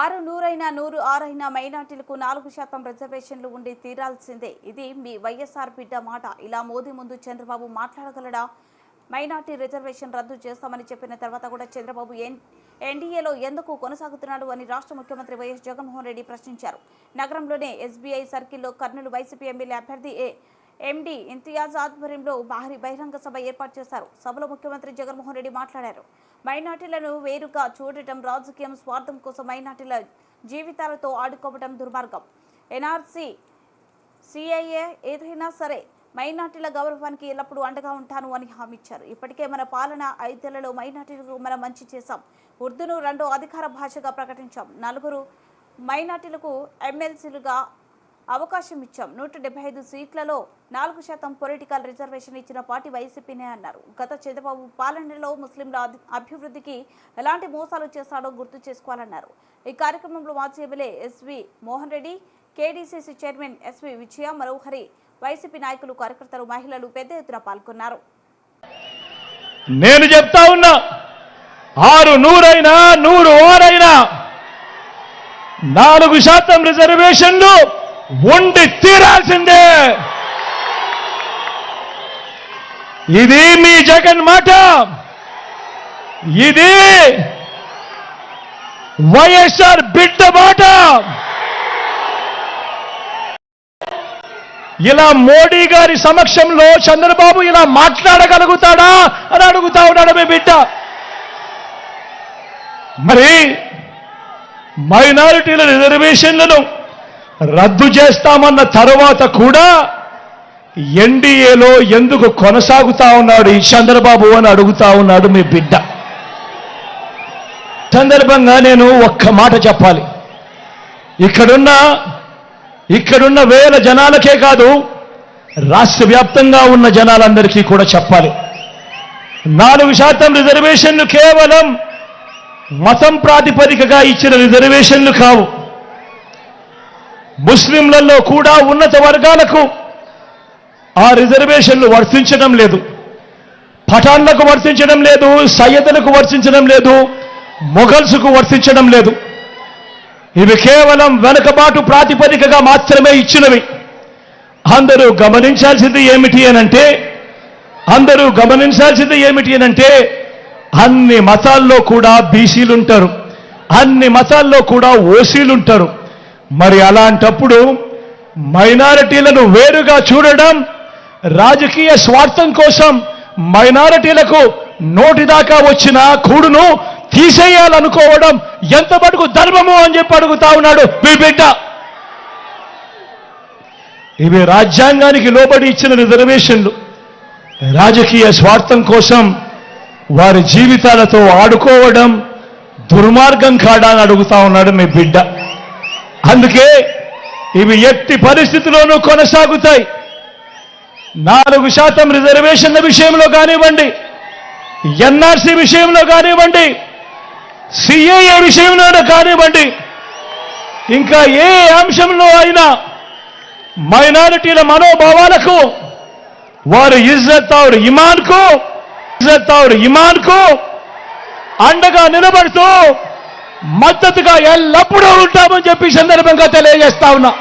ఆరు నూరైనా నూరు ఆరైనా మైనార్టీలకు నాలుగు శాతం రిజర్వేషన్లు ఉండి తీరాల్సిందే. ఇది మీ వైఎస్ఆర్ బిడ్డ మాట. ఇలా మోదీ ముందు చంద్రబాబు మాట్లాడగలడా? మైనార్టీ రిజర్వేషన్ రద్దు చేస్తామని చెప్పిన తర్వాత కూడా చంద్రబాబు ఎన్ ఎన్డీఏలో ఎందుకు కొనసాగుతున్నాడు అని రాష్ట్ర ముఖ్యమంత్రి వైఎస్ జగన్మోహన్ రెడ్డి ప్రశ్నించారు. నగరంలోనే ఎస్బీఐ సర్కిల్లో కర్నూలు వైసీపీ ఎమ్మెల్యే అభ్యర్థి ఏ ఎండి ఇంతియాజ్ ఆధ్వర్యంలో భారీ బహిరంగ సభ ఏర్పాటు చేశారు. సభలో ముఖ్యమంత్రి జగన్మోహన్ రెడ్డి మాట్లాడారు. మైనార్టీలను వేరుగా చూడటం రాజకీయం స్వార్థం కోసం మైనార్టీల జీవితాలతో ఆడుకోవడం దుర్మార్గం. ఎన్ఆర్సీ సిఐఏ ఏదైనా సరే మైనార్టీల గౌరవానికి ఎల్లప్పుడూ అండగా ఉంటాను అని హామీ ఇచ్చారు. ఇప్పటికే మన పాలన ఐదేళ్ళలో మైనార్టీలకు మనం మంచి చేశాం. ఉర్దూను రెండో అధికార భాషగా ప్రకటించాం. నలుగురు మైనార్టీలకు ఎమ్మెల్సీలుగా అవకాశం ఇచ్చాం. నూట డెబ్బై ఐదు సీట్లలో నాలుగు శాతం పొలిటికల్ రిజర్వేషన్ ఇచ్చిన పార్టీ వైసీపీనే అన్నారు. గత చంద్రబాబు పాలనలో ముస్లింల అభివృద్ధికి ఎలాంటి మోసాలు చేశాడో గుర్తు చేసుకోవాలన్నారు. ఈ కార్యక్రమంలో మాజీ MLA SV Mohan Reddy KDCC chairman SV Vijaya Manohari YCP నాయకులు కార్యకర్తలు మహిళలు పెద్ద ఎత్తున పాల్గొన్నారు. నేను చెప్తా ఉన్నా ఆరు నూరైనా నూరు ఓరైనా నాలుగు శాతం రిజర్వేషన్లు ఉండి తీరాల్సిందే. ఇది మీ జగన్ మాట. ఇది వైఎస్ఆర్ బిడ్డ మాట. ఇలా మోడీ గారి సమక్షంలో చంద్రబాబు ఇలా మాట్లాడగలుగుతాడా అని అడుగుతా ఉన్నాడు మీ బిడ్డ. మరి మైనారిటీల రిజర్వేషన్లను రద్దు చేస్తామన్న తర్వాత కూడా ఎన్డీఏలో ఎందుకు కొనసాగుతా ఉన్నాడు ఈ చంద్రబాబు అని అడుగుతా ఉన్నాడు మీ బిడ్డ. సందర్భంగా నేను ఒక్క మాట చెప్పాలి. ఇక్కడున్న ఇక్కడున్న వేల జనాలకే కాదు రాష్ట్ర వ్యాప్తంగా ఉన్న జనాలందరికీ కూడా చెప్పాలి. నాలుగు శాతం రిజర్వేషన్లు కేవలం మతం ప్రాతిపదికగా ఇచ్చిన రిజర్వేషన్లు కావు. ముస్లింలలో కూడా ఉన్నత వర్గాలకు ఆ రిజర్వేషన్లు వర్తించడం లేదు. పఠాన్లకు వర్తించడం లేదు సయ్యదులకు వర్తించడం లేదు మొఘల్స్కు వర్తించడం లేదు. ఇవి కేవలం వెనుకబాటు ప్రాతిపదికగా మాత్రమే ఇచ్చినవి. అందరూ గమనించాల్సింది ఏమిటి అనంటే అందరూ గమనించాల్సింది ఏమిటి అనంటే అన్ని మతాల్లో కూడా బీసీలుంటారు. అన్ని మతాల్లో కూడా ఓసీలుంటారు. మరి అలాంటప్పుడు మైనారిటీలను వేరుగా చూడడం రాజకీయ స్వార్థం కోసం మైనారిటీలకు నోటి దాకా వచ్చిన కూడును తీసేయాలనుకోవడం ఎంత మటుకు ధర్మము అని చెప్పి అడుగుతా ఉన్నాడు మీ బిడ్డ. ఇవి రాజ్యాంగానికి లోబడి ఇచ్చిన రిజర్వేషన్లు. రాజకీయ స్వార్థం కోసం వారి జీవితాలతో ఆడుకోవడం దుర్మార్గం కాడా అని అడుగుతా ఉన్నాడు మీ బిడ్డ. అందుకే ఇవి ఎట్టి పరిస్థితిలోనూ కొనసాగుతాయి. నాలుగు శాతం రిజర్వేషన్ల విషయంలో కానివ్వండి ఎన్ఆర్సీ విషయంలో కానివ్వండి సిఏఏ విషయంలో కానివ్వండి ఇంకా ఏ అంశంలో అయినా మైనారిటీల మనోభావాలకు వారు ఇజ్జత్ ఔర్ ఇమాన్కు ఇజ్జత్ ఔర్ ఇమాన్కు అండగా నిలబడుతూ మద్దతుగా ఎల్లప్పుడూ ఉంటామని చెప్పి సందర్భంగా తెలియజేస్తా ఉన్నా.